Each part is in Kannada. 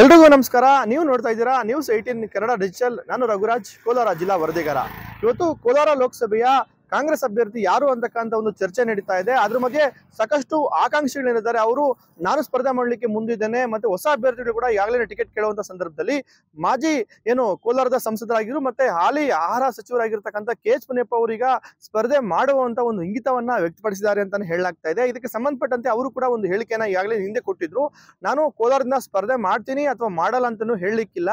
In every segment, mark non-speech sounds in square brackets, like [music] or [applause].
ಎಲ್ರಿಗೂ ನಮಸ್ಕಾರ. ನೀವು ನೋಡ್ತಾ ಇದ್ದೀರಾ ನ್ಯೂಸ್ ಏಯ್ಟೀನ್ ಕನ್ನಡ ಡಿಜಿಟಲ್ ನಾನು ರಘುರಾಜ್, ಕೋಲಾರ ಜಿಲ್ಲಾ ವರದಿಗಾರ. ಇವತ್ತು ಕೋಲಾರ ಲೋಕಸಭೆಯ ಕಾಂಗ್ರೆಸ್ ಅಭ್ಯರ್ಥಿ ಯಾರು ಅಂತಕ್ಕಂಥ ಒಂದು ಚರ್ಚೆ ನಡೀತಾ ಇದೆ. ಅದ್ರ ಬಗ್ಗೆ ಸಾಕಷ್ಟು ಆಕಾಂಕ್ಷಿಗಳೇನಿದ್ದಾರೆ ಅವರು ನಾನು ಸ್ಪರ್ಧೆ ಮಾಡಲಿಕ್ಕೆ ಮುಂದಿದ್ದೇನೆ ಮತ್ತೆ ಹೊಸ ಅಭ್ಯರ್ಥಿಗಳು ಕೂಡ ಈಗಾಗಲೇ ಟಿಕೆಟ್ ಕೇಳುವಂತ ಸಂದರ್ಭದಲ್ಲಿ ಮಾಜಿ ಏನು ಕೋಲಾರದ ಸಂಸದರಾಗಿರು ಮತ್ತೆ ಹಾಲಿ ಆಹಾರ ಸಚಿವರಾಗಿರ್ತಕ್ಕಂಥ ಕೆ ಎಚ್ ಮುನಿಯಪ್ಪ ಅವರೀಗ ಸ್ಪರ್ಧೆ ಮಾಡುವಂತ ಒಂದು ಇಂಗಿತವನ್ನ ವ್ಯಕ್ತಪಡಿಸಿದ್ದಾರೆ ಅಂತಾನೆ ಹೇಳಲಾಗ್ತಾ ಇದೆ. ಇದಕ್ಕೆ ಸಂಬಂಧಪಟ್ಟಂತೆ ಅವರು ಕೂಡ ಒಂದು ಹೇಳಿಕೆಯನ್ನ ಈಗಾಗಲೇ ಹಿಂದೆ ಕೊಟ್ಟಿದ್ರು. ನಾನು ಕೋಲಾರದಿಂದ ಸ್ಪರ್ಧೆ ಮಾಡ್ತೀನಿ ಅಥವಾ ಮಾಡಲ್ಲ ಅಂತಾನು ಹೇಳಲಿಕ್ಕಿಲ್ಲ.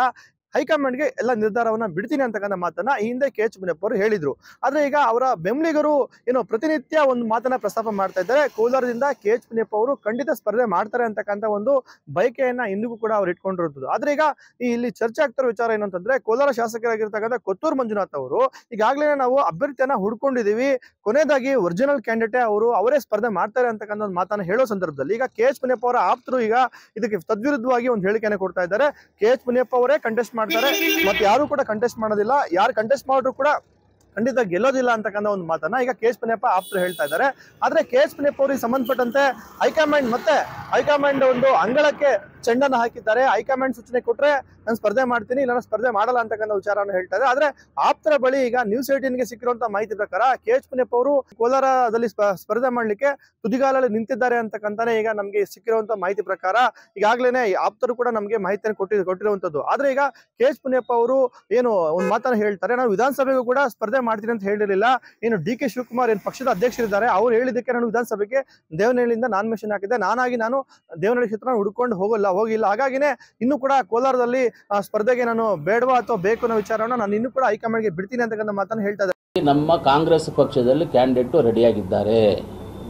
ಹೈಕಮಾಂಡ್ಗೆ ಎಲ್ಲ ನಿರ್ಧಾರವನ್ನ ಬಿಡ್ತೀನಿ ಅಂತಕ್ಕಂಥ ಮಾತನ್ನ ಈ ಹಿಂದೆ ಕೆ ಎಚ್ ಮುನಿಯಪ್ಪ ಅವರು ಹೇಳಿದ್ರು. ಆದ್ರೆ ಈಗ ಅವರ ಬೆಂಬಲಿಗರು ಏನೋ ಪ್ರತಿನಿತ್ಯ ಒಂದು ಮಾತನ್ನ ಪ್ರಸ್ತಾಪ ಮಾಡ್ತಾ ಇದ್ದಾರೆ. ಕೋಲಾರದಿಂದ ಕೆ ಎಚ್ ಮುನಿಯಪ್ಪ ಅವರು ಖಂಡಿತ ಸ್ಪರ್ಧೆ ಮಾಡ್ತಾರೆ ಅಂತಕ್ಕಂಥ ಒಂದು ಬಯಕೆಯನ್ನ ಇಂದಿಗೂ ಕೂಡ ಅವ್ರು ಇಟ್ಕೊಂಡಿರುತ್ತದೆ ಆದ್ರೆ ಈಗ ಇಲ್ಲಿ ಚರ್ಚೆ ಆಗ್ತಿರೋ ವಿಚಾರ ಏನು ಅಂತಂದ್ರೆ ಕೋಲಾರ ಶಾಸಕರಾಗಿರ್ತಕ್ಕಂಥ ಕೊತ್ತೂರು ಮಂಜುನಾಥ್ ಅವರು ಈಗಾಗಲೇ ನಾವು ಅಭ್ಯರ್ಥಿಯನ್ನ ಹುಡ್ಕೊಂಡಿದೀವಿ ಕೊನೆಯದಾಗಿ ಒರಿಜಿನಲ್ ಕ್ಯಾಂಡಿಡೇಟ್ ಅವರು ಅವರೇ ಸ್ಪರ್ಧೆ ಮಾಡ್ತಾರೆ ಅಂತಕ್ಕಂಥ ಒಂದು ಮಾತನ್ನ ಹೇಳೋ ಸಂದರ್ಭದಲ್ಲಿ ಈಗ ಕೆ ಎಚ್ ಮುನಿಯಪ್ಪ ಅವರ ಆಪ್ತರು ಈಗ ಇದಕ್ಕೆ ತದ್ವಿರುದ್ಧವಾಗಿ ಒಂದು ಹೇಳಿಕೆಯನ್ನು ಕೊಡ್ತಾ ಇದ್ದಾರೆ. ಕೆ ಎಚ್ ಮುನಿಯಪ್ಪ ಅವರೇ ಕಂಟೆಸ್ಟ್ ಮಾಡ್ತಾರೆ. [laughs] ಮತ್ತೆ ಯಾರು ಕೂಡ ಕಂಟೆಸ್ಟ್ ಮಾಡೋದಿಲ್ಲ. ಯಾರು ಕಂಟೆಸ್ಟ್ ಮಾಡಿದ್ರು ಕೂಡ ಖಂಡಿತ ಗೆಲ್ಲೋದಿಲ್ಲ ಅಂತಕ್ಕಂಥ ಒಂದು ಮಾತನ್ನ ಈಗ ಕೆ ಎಸ್ ಪುನಿಯಪ್ಪ ಆಪ್ತರು ಹೇಳ್ತಾ ಇದ್ದಾರೆ. ಆದ್ರೆ ಕೆ ಎಸ್ ಪುನಿಯಪ್ಪ ಅವರಿಗೆ ಸಂಬಂಧಪಟ್ಟಂತೆ ಹೈಕಮಾಂಡ್ ಮತ್ತೆ ಹೈಕಮಾಂಡ್ ಒಂದು ಅಂಗಳಕ್ಕೆ ಚೆಂಡನ್ನು ಹಾಕಿದ್ದಾರೆ. ಹೈಕಮಾಂಡ್ ಸೂಚನೆ ಕೊಟ್ರೆ ನಾನು ಸ್ಪರ್ಧೆ ಮಾಡ್ತೀನಿ ಇಲ್ಲ ಸ್ಪರ್ಧೆ ಮಾಡಲ್ಲ ಅಂತಕ್ಕಂಥ ವಿಚಾರವನ್ನು ಹೇಳ್ತಾ ಇದ್ದಾರೆ. ಆದ್ರೆ ಆಪ್ತರ ಬಳಿ ಈಗ ನ್ಯೂಸ್ ಏಟೀನ್ಗೆ ಸಿಕ್ಕಿರುವಂತಹ ಮಾಹಿತಿ ಪ್ರಕಾರ ಕೆ ಎಚ್ ಪುನಿಯಪ್ಪ ಅವರು ಕೋಲಾರದಲ್ಲಿ ಸ್ಪರ್ಧೆ ಮಾಡ್ಲಿಕ್ಕೆ ತುದಿಗಾಲಲ್ಲಿ ನಿಂತಿದ್ದಾರೆ ಅಂತಕ್ಕಂತಾನೆ ಈಗ ನಮಗೆ ಸಿಕ್ಕಿರುವಂತಹ ಮಾಹಿತಿ ಪ್ರಕಾರ ಈಗಾಗಲೇ ಆಪ್ತರು ಕೂಡ ನಮಗೆ ಮಾಹಿತಿಯನ್ನು ಕೊಟ್ಟಿ, ಕೊಟ್ಟಿರುವಂತದ್ದು. ಆದ್ರೆ ಈಗ ಕೆ ಎಚ್ ಪುನಿಯಪ್ಪ ಅವರು ಏನು ಒಂದು ಮಾತನ್ನ ಹೇಳ್ತಾರೆ, ನಾವು ವಿಧಾನಸಭೆಗೂ ಕೂಡ ಸ್ಪರ್ಧೆ ಮಾಡ್ತೀನಿ ಅಂತ ಹೇಳಿರಲಿಲ್ಲ. ಏನು ಡಿ ಕೆ ಶಿವಕುಮಾರ್ ಏನು ಪಕ್ಷದ ಅಧ್ಯಕ್ಷರಿದ್ದಾರೆ, ಅವ್ರು ಹೇಳಿದ್ದಕ್ಕೆ ನಾನು ವಿಧಾನಸಭೆಗೆ ದೇವನಹಳ್ಳಿಯಿಂದ ನಾಮಿನೇಷನ್ ಹಾಕಿದ್ದೆ. ನಾನಾಗಿ ನಾನು ದೇವನಹಳ್ಳಿ ಕ್ಷೇತ್ರ ಹುಡ್ಕೊಂಡು ಹೋಗಲ್ಲ, ಹೋಗಿಲ್ಲ. ಹಾಗಾಗಿನೇ ಇನ್ನೂ ಕೂಡ ಕೋಲಾರದಲ್ಲಿ ಸ್ಪರ್ಧೆಗೆ ನಾನು ಬೇಡವಾ ಅಥವಾ ಬೇಕು ಅನ್ನೋ ವಿಚಾರವನ್ನು ನಾನು ಇನ್ನೂ ಕೂಡ ಹೈಕಮಾಂಡ್ಗೆ ಬಿಡ್ತೀನಿ ಅಂತಕ್ಕಂಥ ಮಾತನ್ನು ಹೇಳ್ತಾ ಇದ್ದಾರೆ. ನಮ್ಮ ಕಾಂಗ್ರೆಸ್ ಪಕ್ಷದಲ್ಲಿ ಕ್ಯಾಂಡಿಡೇಟು ರೆಡಿಯಾಗಿದ್ದಾರೆ.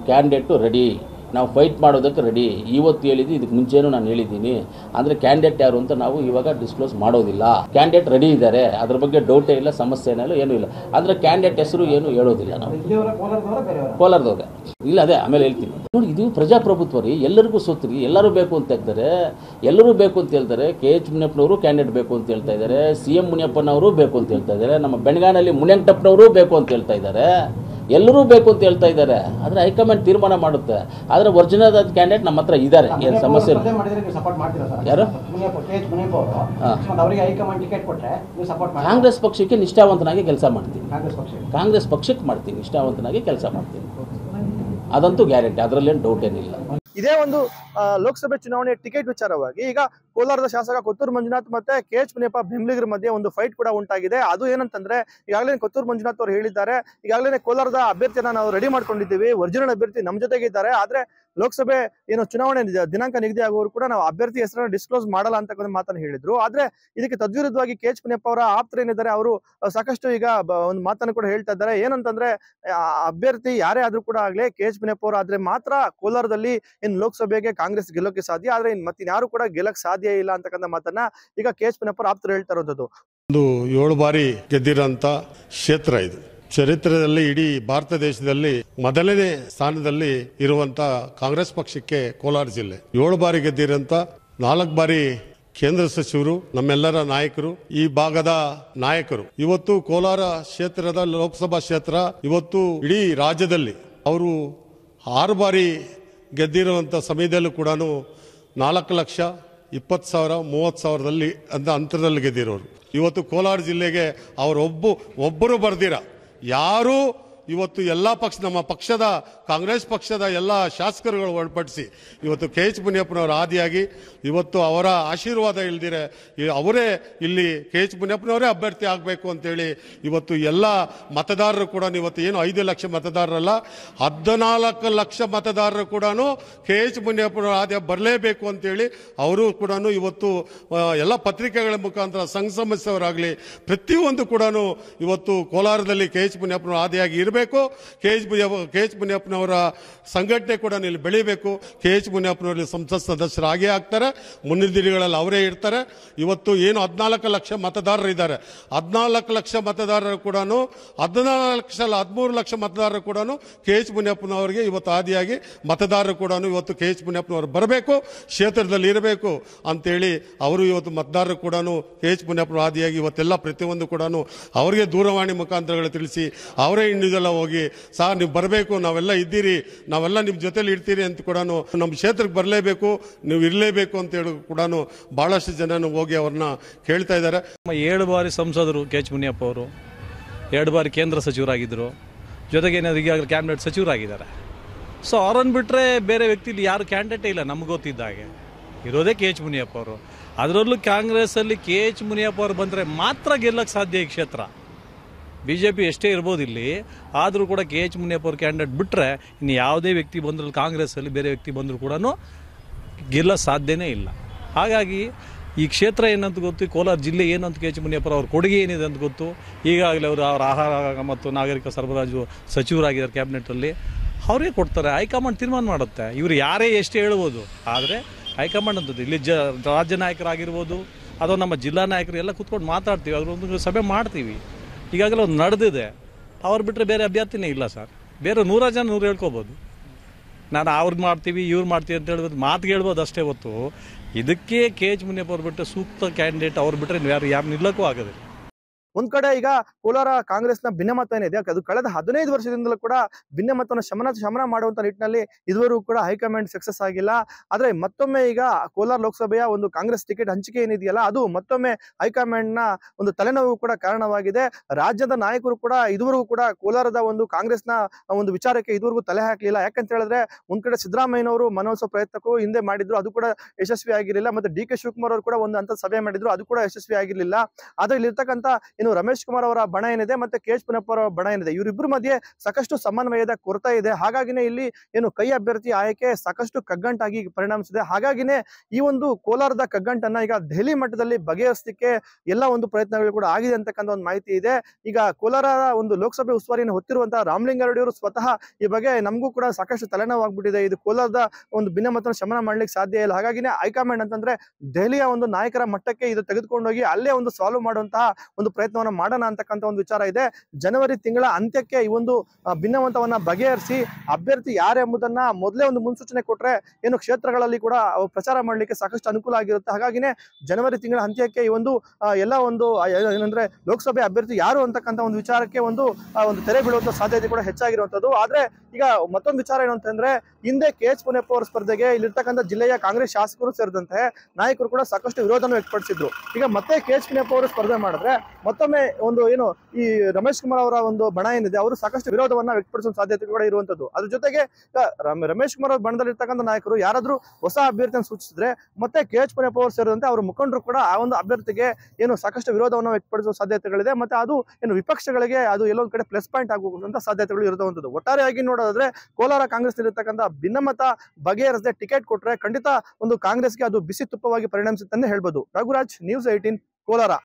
Candidate ready. ನಾವು ಫೈಟ್ ಮಾಡೋದಕ್ಕೆ ರೆಡಿ ಇವತ್ತು ಹೇಳಿದ್ದು, ಇದಕ್ಕೆ ಮುಂಚೆನೂ ನಾನು ಹೇಳಿದ್ದೀನಿ. ಅಂದರೆ ಕ್ಯಾಂಡಿಡೇಟ್ ಯಾರು ಅಂತ ನಾವು ಇವಾಗ ಡಿಸ್ಕ್ಲೋಸ್ ಮಾಡೋದಿಲ್ಲ. ಕ್ಯಾಂಡಿಡೇಟ್ ರೆಡಿ ಇದ್ದಾರೆ. ಅದ್ರ ಬಗ್ಗೆ ಡೌಟೇ ಇಲ್ಲ, ಸಮಸ್ಯೆ ಇಲ್ಲ ಏನೂ ಇಲ್ಲ. ಅಂದರೆ ಕ್ಯಾಂಡಿಡೇಟ್ ಹೆಸರು ಏನು ಹೇಳೋದಿಲ್ಲ ನಾವು. ಕೋಲಾರದವ್ರೆ. ಇಲ್ಲ, ಅದೇ, ಆಮೇಲೆ ಹೇಳ್ತೀನಿ. ನೋಡಿ, ಇದು ಪ್ರಜಾಪ್ರಭುತ್ವ ರೀ. ಎಲ್ಲರಿಗೂ ಸೊತ್ತು ರೀ ಎಲ್ಲರೂ ಬೇಕು ಅಂತ ಹೇಳ್ತಾರೆ. ಎಲ್ಲರೂ ಬೇಕು ಅಂತ ಹೇಳ್ತಾರೆ. ಕೆ ಎಚ್ ಮುನಿಯಪ್ಪನವರು ಕ್ಯಾಂಡಿಡೇಟ್ ಬೇಕು ಅಂತ ಹೇಳ್ತಾ ಇದ್ದಾರೆ. ಸಿ ಎಂ ಮುನಿಯಪ್ಪನವರು ಬೇಕು ಅಂತ ಹೇಳ್ತಾ ಇದ್ದಾರೆ. ನಮ್ಮ ಬೆಣಗಾನಲ್ಲಿ ಮುನಿಯಂಟಪ್ಪನವರು ಬೇಕು ಅಂತ ಹೇಳ್ತಾ ಇದ್ದಾರೆ. ಎಲ್ಲರೂ ಬೇಕು ಅಂತ ಹೇಳ್ತಾ ಇದ್ದಾರೆ. ಆದರೆ ಹೈಕಮಾಂಡ್ ತೀರ್ಮಾನ ಮಾಡುತ್ತೆ. ಆದರೆ ಒರಿಜಿನಲ್ ಕ್ಯಾಂಡಿಡೇಟ್ ನಮ್ಮ ಹತ್ರ ಇದ್ದಾರೆ. ಏನು ಸಮಸ್ಯೆ ಇಲ್ಲ. ಸಪೋರ್ಟ್ ಮಾಡ್ತೀರಾ ಸರ್? ಯಾರು? ಕಾಂಗ್ರೆಸ್ ಪಕ್ಷಕ್ಕೆ ನಿಷ್ಠಾವಂತನಾಗಿ ಕೆಲಸ ಮಾಡ್ತೀನಿ. ಕಾಂಗ್ರೆಸ್ ಪಕ್ಷಕ್ಕೆ? ಮಾಡ್ತೀನಿ. ನಿಷ್ಠಾವಂತನಾಗಿ ಕೆಲಸ ಮಾಡ್ತೀನಿ. ಅದಂತೂ ಗ್ಯಾರಂಟಿ. ಅದರಲ್ಲೇನು ಡೌಟ್ ಏನಿಲ್ಲ. ಇದೇ ಒಂದು ಲೋಕಸಭೆ ಚುನಾವಣೆ ಟಿಕೆಟ್ ವಿಚಾರವಾಗಿ ಈಗ ಕೋಲಾರದ ಶಾಸಕ ಕೊತ್ತೂರು ಮಂಜುನಾಥ್ ಮತ್ತೆ ಕೆ ಎಚ್ ಮುನಿಯಪ್ಪ ಬೆಂಬಲಿಗರ ಮಧ್ಯೆ ಒಂದು ಫೈಟ್ ಕೂಡ ಉಂಟಾಗಿದೆ. ಅದು ಏನಂತಂದ್ರೆ ಈಗಾಗಲೇ ಕೊತ್ತೂರು ಮಂಜುನಾಥ್ ಅವರು ಹೇಳಿದ್ದಾರೆ, ಈಗಾಗಲೇ ಕೋಲಾರದ ಅಭ್ಯರ್ಥಿಯನ್ನ ನಾವು ರೆಡಿ ಮಾಡ್ಕೊಂಡಿದ್ದೀವಿ ಒರಿಜಿನಲ್ ಅಭ್ಯರ್ಥಿ ನಮ್ಮ ಜೊತೆಗೆ ಇದ್ದಾರೆ, ಆದ್ರೆ ಲೋಕಸಭೆ ಏನು ಚುನಾವಣೆ ದಿನಾಂಕ ನಿಗದಿ ಆಗುವವರು ಕೂಡ ನಾವು ಅಭ್ಯರ್ಥಿ ಹೆಸರನ್ನು ಡಿಸ್ಕ್ಲೋಸ್ ಮಾಡಲ್ಲ ಅಂತ ಮಾತನ್ನು ಹೇಳಿದ್ರು. ಆದ್ರೆ ಇದಕ್ಕೆ ತದ್ವಿರುದ್ಧವಾಗಿ ಕೆ ಎಚ್ ಮುನಿಯಪ್ಪ ಅವರ ಆಪ್ತರೇನಿದ್ದಾರೆ ಅವರು ಸಾಕಷ್ಟು ಈಗ ಒಂದು ಮಾತನ್ನು ಕೂಡ ಹೇಳ್ತಾ ಇದ್ದಾರೆ. ಏನಂತಂದ್ರೆ ಅಭ್ಯರ್ಥಿ ಯಾರೇ ಆದ್ರೂ ಕೂಡ ಆಗ್ಲಿ, ಕೆ ಎಚ್ ಮುನಿಯಪ್ಪ ಅವರು ಆದ್ರೆ ಮಾತ್ರ ಕೋಲಾರದಲ್ಲಿ ಇನ್ ಲೋಕಸಭೆಗೆ ಕಾಂಗ್ರೆಸ್ ಗೆಲ್ಲೋಕೆ ಸಾಧ್ಯ, ಆದ್ರೆ ಇನ್ ಮತ್ತಿನ್ಯಾರು ಕೂಡ ಗೆಲ್ಲಕ್ ಸಾಧ್ಯ ಇಲ್ಲ ಅಂತಕ್ಕಂಥ ಮಾತನ್ನ ಈಗ ಕೆ ಎಚ್ ಪಿನಪ್ಪರ್ ಆಪ್ತರು ಹೇಳ್ತಾ ಇರೋದು ಒಂದು ಏಳು ಬಾರಿ ಗೆದ್ದಿರೋಂಥ ಕ್ಷೇತ್ರ ಇದು. ಚರಿತ್ರೆಯಲ್ಲಿ ಇಡೀ ಭಾರತ ದೇಶದಲ್ಲಿ ಮೊದಲನೇ ಸ್ಥಾನದಲ್ಲಿ ಇರುವಂತ ಕಾಂಗ್ರೆಸ್ ಪಕ್ಷಕ್ಕೆ ಕೋಲಾರ ಜಿಲ್ಲೆ. ಏಳು ಬಾರಿ ಗೆದ್ದಿರೋಂಥ, ನಾಲ್ಕು ಬಾರಿ ಕೇಂದ್ರ ಸಚಿವರು, ನಮ್ಮೆಲ್ಲರ ನಾಯಕರು, ಈ ಭಾಗದ ನಾಯಕರು. ಇವತ್ತು ಕೋಲಾರ ಕ್ಷೇತ್ರದ, ಲೋಕಸಭಾ ಕ್ಷೇತ್ರ, ಇವತ್ತು ಇಡೀ ರಾಜ್ಯದಲ್ಲಿ ಅವರು ಆರು ಬಾರಿ ಗೆದ್ದಿರುವಂಥ ಸಮಯದಲ್ಲೂ ಕೂಡ ನಾಲ್ಕು ಲಕ್ಷ ಇಪ್ಪತ್ತು ಸಾವಿರ ಮೂವತ್ತು ಸಾವಿರದಲ್ಲಿ ಅಂತ ಅಂತರದಲ್ಲಿ ಗೆದ್ದಿರೋರು ಇವತ್ತು ಕೋಲಾರ ಜಿಲ್ಲೆಗೆ ಅವರೊಬ್ಬ ಒಬ್ಬರು ಬರ್ದಿರ. ಯಾರೂ ಇವತ್ತು ಎಲ್ಲ ಪಕ್ಷ, ನಮ್ಮ ಪಕ್ಷದ, ಕಾಂಗ್ರೆಸ್ ಪಕ್ಷದ ಎಲ್ಲ ಶಾಸಕರುಗಳು ಒಳಪಡಿಸಿ, ಇವತ್ತು ಕೆ ಎಚ್ ಮುನಿಯಪ್ಪನವರು ಆದಿಯಾಗಿ, ಇವತ್ತು ಅವರ ಆಶೀರ್ವಾದ ಇಲ್ದಿರೆ ಅವರೇ ಇಲ್ಲಿ ಕೆ ಎಚ್ ಮುನಿಯಪ್ಪನವರೇ ಅಭ್ಯರ್ಥಿ ಆಗಬೇಕು ಅಂತೇಳಿ, ಇವತ್ತು ಎಲ್ಲ ಮತದಾರರು ಕೂಡ, ಇವತ್ತು ಏನು ಐದು ಲಕ್ಷ ಮತದಾರರಲ್ಲ, ಹದಿನಾಲ್ಕು ಲಕ್ಷ ಮತದಾರರು ಕೂಡ ಕೆ ಎಚ್ ಮುನಿಯಪ್ಪನವರು ಆದ್ಯ ಬರಲೇಬೇಕು ಅಂತೇಳಿ, ಅವರು ಕೂಡ ಇವತ್ತು ಎಲ್ಲ ಪತ್ರಿಕೆಗಳ ಮುಖಾಂತರ, ಸಂಘ ಸಮಸ್ಯೆಯವರಾಗಲಿ ಪ್ರತಿಯೊಂದು ಕೂಡ ಇವತ್ತು ಕೋಲಾರದಲ್ಲಿ ಕೆ ಎಚ್ ಮುನಿಯಪ್ಪನವರು ಆದಿಯಾಗಿ ಇರಬೇಕು. ಕೆ ಎಚ್ ಕೆ ಎಚ್ ಮುನಿಯಪ್ಪನವರ ಸಂಘಟನೆ ಕೂಡ ಇಲ್ಲಿ ಬೆಳಿಬೇಕು. ಕೆ ಎಚ್ ಮುನಿಯಪ್ಪನವರಲ್ಲಿ ಸಂಸತ್ ಸದಸ್ಯರಾಗೇ ಆಗ್ತಾರೆ. ಮುಂದಿನ ದಿನಗಳಲ್ಲಿ ಅವರೇ ಇರ್ತಾರೆ. ಇವತ್ತು ಏನು ಹದಿನಾಲ್ಕು ಲಕ್ಷ ಮತದಾರರು ಇದ್ದಾರೆ. ಹದಿನಾಲ್ಕು ಲಕ್ಷ ಮತದಾರರು ಕೂಡ ಹದಿನಾಲ್ಕು ಲಕ್ಷ ಅಲ್ಲ, ಹದಿಮೂರು ಲಕ್ಷ ಮತದಾರರು ಕೂಡ ಕೆ ಎಚ್ ಮುನಿಯಪ್ಪನವರಿಗೆ ಇವತ್ತು ಆದಿಯಾಗಿ ಮತದಾರರು ಕೂಡ ಇವತ್ತು ಕೆ ಎಚ್ ಮುನಿಯಪ್ಪನವರು ಬರಬೇಕು. ಕ್ಷೇತ್ರದಲ್ಲಿ ಇರಬೇಕು ಅಂತೇಳಿ ಅವರು ಇವತ್ತು ಮತದಾರರು ಕೂಡ ಕೆ ಎಚ್ ಮುನಿಯಪ್ಪನ ಆದಿಯಾಗಿ ಇವತ್ತೆಲ್ಲ ಪ್ರತಿಯೊಂದು ಕೂಡ ಅವರಿಗೆ ದೂರವಾಣಿ ಮುಖಾಂತರಗಳು ತಿಳಿಸಿ ಅವರೇ ಇಂಡಿವಿಜುವಲ್ ಊರೆಲ್ಲ ಹೋಗಿ ಸರ್ ನೀವು ಬರಬೇಕು, ನಾವೆಲ್ಲ ಇದ್ದೀರಿ, ನಾವೆಲ್ಲ ನಿಮ್ಮ ಜೊತೆಲಿ ಇರ್ತೀರಿ ಅಂತ ಕೂಡ ನಮ್ಮ ಕ್ಷೇತ್ರಕ್ಕೆ ಬರಲೇಬೇಕು, ನೀವು ಇರಲೇಬೇಕು ಅಂತ ಹೇಳಿ ಕೂಡ ಭಾಳಷ್ಟು ಜನನು ಹೋಗಿ ಅವ್ರನ್ನ ಕೇಳ್ತಾ ಇದ್ದಾರೆ. ನಮ್ಮ ಏಳು ಬಾರಿ ಸಂಸದರು ಕೆ ಎಚ್ ಮುನಿಯಪ್ಪ ಅವರು, ಎರಡು ಬಾರಿ ಕೇಂದ್ರ ಸಚಿವರಾಗಿದ್ದರು, ಜೊತೆಗೆ ಏನಾದ್ರು ಈಗಾಗಲೇ ಕ್ಯಾಬಿನೆಟ್ ಸಚಿವರಾಗಿದ್ದಾರೆ. ಸೊ ಅವರನ್ನು ಬಿಟ್ಟರೆ ಬೇರೆ ವ್ಯಕ್ತಿಲಿ ಯಾರು ಕ್ಯಾಂಡಿಡೇಟೇ ಇಲ್ಲ ನಮ್ಗೆ ಗೊತ್ತಿದ್ದ ಹಾಗೆ. ಇರೋದೇ ಕೆ ಎಚ್ ಮುನಿಯಪ್ಪ ಅವರು. ಅದರಲ್ಲೂ ಕಾಂಗ್ರೆಸ್ಸಲ್ಲಿ ಕೆ ಎಚ್ ಮುನಿಯಪ್ಪ ಅವರು ಬಂದರೆ ಮಾತ್ರ ಗೆಲ್ಲಕ್ಕೆ ಸಾಧ್ಯ ಈ ಕ್ಷೇತ್ರ. ಬಿ ಜೆ ಪಿ ಎಷ್ಟೇ ಇರ್ಬೋದು ಇಲ್ಲಿ, ಆದರೂ ಕೂಡ ಕೆ ಎಚ್ ಮುನಿಯಪ್ಪ ಅವ್ರ ಕ್ಯಾಂಡಿಡೇಟ್ ಬಿಟ್ಟರೆ ಇನ್ನು ಯಾವುದೇ ವ್ಯಕ್ತಿ ಬಂದರೂ ಕಾಂಗ್ರೆಸ್ಸಲ್ಲಿ ಬೇರೆ ವ್ಯಕ್ತಿ ಬಂದರೂ ಕೂಡ ಗೆಲ್ಲ ಸಾಧ್ಯನೇ ಇಲ್ಲ. ಹಾಗಾಗಿ ಈ ಕ್ಷೇತ್ರ ಏನಂತ ಗೊತ್ತು ಕೋಲಾರ ಜಿಲ್ಲೆ ಏನು ಅಂತ ಕೆ ಎಚ್ ಮುನಿಯಪ್ಪರ ಅವ್ರ ಕೊಡುಗೆ ಏನಿದೆ ಅಂತ ಗೊತ್ತು. ಈಗಾಗಲೇ ಅವರು ಅವರ ಆಹಾರ ಮತ್ತು ನಾಗರಿಕ ಸರಬರಾಜು ಸಚಿವರಾಗಿದ್ದಾರೆ ಕ್ಯಾಬಿನೆಟಲ್ಲಿ. ಅವರೇ ಕೊಡ್ತಾರೆ, ಹೈಕಮಾಂಡ್ ತೀರ್ಮಾನ ಮಾಡುತ್ತೆ. ಇವರು ಯಾರೇ ಎಷ್ಟೇ ಹೇಳ್ಬೋದು, ಆದರೆ ಹೈಕಮಾಂಡ್ ಅಂತದ್ದು ಇಲ್ಲಿ ಜ, ರಾಜ್ಯ ನಾಯಕರಾಗಿರ್ಬೋದು, ಅಥವಾ ನಮ್ಮ ಜಿಲ್ಲಾ ನಾಯಕರು ಎಲ್ಲ ಕೂತ್ಕೊಂಡು ಮಾತಾಡ್ತೀವಿ, ಅದರೊಂದು ಸಭೆ ಮಾಡ್ತೀವಿ. ಈಗಾಗಲೇ ಒಂದು ನಡೆದಿದೆ. ಅವ್ರು ಬಿಟ್ಟರೆ ಬೇರೆ ಅಭ್ಯರ್ಥಿನೇ ಇಲ್ಲ ಸರ್. ಬೇರೆ ನೂರ ಜನ ನೂರು ಹೇಳ್ಕೊಬೋದು. ನಾನು ಅವ್ರು ಮಾಡ್ತೀವಿ, ಇವ್ರು ಮಾಡ್ತೀವಿ ಅಂತ ಹೇಳ್ಬೋದು ಮಾತು ಹೇಳ್ಬೋದು ಅಷ್ಟೇ ಹೊತ್ತು. ಇದಕ್ಕೆ ಕೆ ಎಚ್ ಮುನಿಯಪ್ಪ ಅವ್ರು ಬಿಟ್ಟರೆ ಸೂಕ್ತ ಕ್ಯಾಂಡಿಡೇಟ್ ಅವ್ರು ಬಿಟ್ಟರೆ ಯಾರು ಯಾರು ನಿಲ್ಲಕ್ಕೂ ಆಗೋದಿಲ್ಲ. ಒಂದ್ ಕಡೆ ಈಗ ಕೋಲಾರ ಕಾಂಗ್ರೆಸ್ನ ಭಿನ್ನಮತ ಏನಿದೆ ಅದು ಕಳೆದ ಹದಿನೈದು ವರ್ಷದಿಂದಲೂ ಕೂಡ ಭಿನ್ನಮತವನ್ನು ಶಮನ ಶಮನ ಮಾಡುವಂತ ನಿಟ್ಟಿನಲ್ಲಿ ಇದುವರೆಗೂ ಕೂಡ ಹೈಕಮಾಂಡ್ ಸಕ್ಸಸ್ ಆಗಿಲ್ಲ. ಆದ್ರೆ ಮತ್ತೊಮ್ಮೆ ಈಗ ಕೋಲಾರ ಲೋಕಸಭೆಯ ಒಂದು ಕಾಂಗ್ರೆಸ್ ಟಿಕೆಟ್ ಹಂಚಿಕೆ ಏನಿದೆಯಲ್ಲ, ಅದು ಮತ್ತೊಮ್ಮೆ ಹೈಕಮಾಂಡ್ನ ಒಂದು ತಲೆನೋವು ಕೂಡ ಕಾರಣವಾಗಿದೆ. ರಾಜ್ಯದ ನಾಯಕರು ಕೂಡ ಇದುವರೆಗೂ ಕೂಡ ಕೋಲಾರದ ಒಂದು ಕಾಂಗ್ರೆಸ್ನ ಒಂದು ವಿಚಾರಕ್ಕೆ ಇದುವರೆಗೂ ತಲೆ ಹಾಕಲಿಲ್ಲ. ಯಾಕಂತ ಹೇಳಿದ್ರೆ ಒಂದ್ ಕಡೆ ಸಿದ್ದರಾಮಯ್ಯನವರು ಮನವೊಲಿಸೋ ಪ್ರಯತ್ನಕ್ಕೂ ಹಿಂದೆ ಮಾಡಿದ್ರು. ಅದು ಕೂಡ ಯಶಸ್ವಿ ಆಗಿರಲಿಲ್ಲ. ಮತ್ತೆ ಡಿ ಕೆ ಶಿವಕುಮಾರ್ ಅವರು ಕೂಡ ಒಂದು ಅಂತ ಸಭೆ ಮಾಡಿದ್ರು. ಅದು ಕೂಡ ಯಶಸ್ವಿ ಆಗಿರಲಿಲ್ಲ. ಆದ್ರೆ ಇಲ್ಲಿರ್ತಕ್ಕಂಥ ಇನ್ನು ರಮೇಶ್ ಕುಮಾರ್ ಅವರ ಬಣ ಏನಿದೆ ಮತ್ತೆ ಕೆ ಪುನಪ್ಪ ಅವರ ಬಣ ಏನಿದೆ? ಇವರಿಬ್ಬರ ಮಧ್ಯೆ ಸಾಕಷ್ಟು ಸಮನ್ವಯದ ಕೊರತೆ ಇದೆ. ಹಾಗಾಗಿನೇ ಇಲ್ಲಿ ಏನು ಕೈ ಅಭ್ಯರ್ಥಿ ಆಯ್ಕೆ ಸಾಕಷ್ಟು ಕಗ್ಗಂಟಾಗಿ ಪರಿಣಮಿಸಿದೆ. ಹಾಗಾಗಿನೇ ಈ ಒಂದು ಕೋಲಾರದ ಕಗ್ಗಂಟನ್ನ ಈಗ ದೆಹಲಿ ಮಟ್ಟದಲ್ಲಿ ಬಗೆಹರಿಸಲಿಕ್ಕೆ ಎಲ್ಲ ಒಂದು ಪ್ರಯತ್ನಗಳು ಕೂಡ ಆಗಿದೆ ಅಂತಕ್ಕಂಥ ಒಂದು ಮಾಹಿತಿ ಇದೆ. ಈಗ ಕೋಲಾರ ಒಂದು ಲೋಕಸಭೆ ಉಸ್ತುವಾರಿಯನ್ನು ಹೊತ್ತಿರುವಂತಹ ರಾಮಲಿಂಗಾರೆಡ್ಡಿ ಅವರು ಸ್ವತಃ ಈ ಬಗ್ಗೆ ನಮಗೂ ಕೂಡ ಸಾಕಷ್ಟು ತಲೆನೋವಾಗ್ಬಿಟ್ಟಿದೆ. ಇದು ಕೋಲಾರದ ಒಂದು ಭಿನ್ನಮತನ ಶಮನ ಮಾಡ್ಲಿಕ್ಕೆ ಸಾಧ್ಯ ಇಲ್ಲ. ಹಾಗಾಗಿನೇ ಹೈಕಮಾಂಡ್ ಅಂತಂದ್ರೆ ದೆಹಲಿಯ ಒಂದು ನಾಯಕರ ಮಟ್ಟಕ್ಕೆ ಇದು ತೆಗೆದುಕೊಂಡೋಗಿ ಅಲ್ಲೇ ಒಂದು ಸಾಲ್ವ್ ಮಾಡುವಂತಹ ಒಂದು ಪ್ರಯತ್ನವನ್ನ ಮಾಡೋಣ ಅಂತಕ್ಕಂಥ ಒಂದು ವಿಚಾರ ಇದೆ. ಜನವರಿ ತಿಂಗಳ ಅಂತ್ಯಕ್ಕೆ ಈ ಒಂದು ಭಿನ್ನವಂತವನ್ನ ಬಗೆಹರಿಸಿ ಅಭ್ಯರ್ಥಿ ಯಾರು ಎಂಬುದನ್ನ ಮೊದಲೇ ಒಂದು ಮುನ್ಸೂಚನೆ ಕೊಟ್ರೆ ಏನು ಕ್ಷೇತ್ರಗಳಲ್ಲಿ ಕೂಡ ಪ್ರಚಾರ ಮಾಡಲಿಕ್ಕೆ ಸಾಕಷ್ಟು ಅನುಕೂಲ ಆಗಿರುತ್ತೆ. ಹಾಗಾಗಿನೇ ಜನವರಿ ತಿಂಗಳ ಅಂತ್ಯಕ್ಕೆ ಈ ಒಂದು ಎಲ್ಲ ಒಂದು ಏನಂದ್ರೆ ಲೋಕಸಭೆ ಅಭ್ಯರ್ಥಿ ಯಾರು ಅಂತಕ್ಕಂಥ ಒಂದು ವಿಚಾರಕ್ಕೆ ಒಂದು ಒಂದು ತೆರೆ ಬೀಳುವಂತ ಸಾಧ್ಯತೆ ಕೂಡ ಹೆಚ್ಚಾಗಿರುವಂತದ್ದು ಆದ್ರೆ ಈಗ ಮತ್ತೊಂದು ವಿಚಾರ ಏನು ಅಂತಂದ್ರೆ ಹಿಂದೆ ಕೆ ಎಚ್ ಪುನಪ್ಪ ಅವರ ಸ್ಪರ್ಧೆಗೆ ಇಲ್ಲಿರ್ತಕ್ಕಂಥ ಜಿಲ್ಲೆಯ ಕಾಂಗ್ರೆಸ್ ಶಾಸಕರು ಸೇರಿದಂತೆ ನಾಯಕರು ಕೂಡ ಸಾಕಷ್ಟು ವಿರೋಧನ ವ್ಯಕ್ತಪಡಿಸಿದ್ರು. ಈಗ ಮತ್ತೆ ಕೆ ಎಚ್ ಪುನಪ್ಪ ಅವರು ಸ್ಪರ್ಧೆ ಮಾಡಿದ್ರೆ ಮತ್ತೊಮ್ಮೆ ಒಂದು ಏನು, ಈ ರಮೇಶ್ ಕುಮಾರ್ ಅವರ ಒಂದು ಬಣ ಏನಿದೆ, ಅವರು ಸಾಕಷ್ಟು ವಿರೋಧವನ್ನ ವ್ಯಕ್ತಪಡಿಸುವ ಸಾಧ್ಯತೆ ಕೂಡ ಇರುವಂತದ್ದು. ಅದ್ರ ಜೊತೆಗೆ ರಮೇಶ್ ಕುಮಾರ್ ಅವ್ರ ಬಣದಲ್ಲಿರ್ತಕ್ಕಂಥ ನಾಯಕರು ಯಾರಾದ್ರೂ ಹೊಸ ಅಭ್ಯರ್ಥಿಯನ್ನು ಸೂಚಿಸಿದ್ರೆ, ಮತ್ತೆ ಕೆ. ಎಚ್. ಪುನಪ್ಪ ಅವರು ಸೇರಿದಂತೆ ಅವರ ಮುಖಂಡರು ಕೂಡ ಆ ಒಂದು ಅಭ್ಯರ್ಥಿಗೆ ಏನು ಸಾಕಷ್ಟು ವಿರೋಧವನ್ನು ವ್ಯಕ್ತಪಡಿಸುವ ಸಾಧ್ಯತೆಗಳಿದೆ, ಮತ್ತೆ ಅದು ಏನು ವಿಪಕ್ಷಗಳಿಗೆ ಅದು ಎಲ್ಲೊಂದ್ ಕಡೆ ಪ್ಲಸ್ ಪಾಯಿಂಟ್ ಆಗುವಂತ ಸಾಧ್ಯತೆಗಳು ಇರುವಂತದ್ದು. ಒಟ್ಟಾರೆಯಾಗಿ ನೋಡೋದಾದ್ರೆ, ಕೋಲಾರ ಕಾಂಗ್ರೆಸ್ ಇರತಕ್ಕಂಥ ಭಿನ್ನಮತ ಬಗೆಹರಿಸದೆ ಟಿಕೆಟ್ ಕೊಟ್ರೆ ಖಂಡಿತ ಒಂದು ಕಾಂಗ್ರೆಸ್ಗೆ ಅದು ಬಿಸಿ ತುಪ್ಪವಾಗಿ ಪರಿಣಮಿಸುತ್ತೆ ಹೇಳ್ಬೋದು. Raghuraj news eighteen Kolar.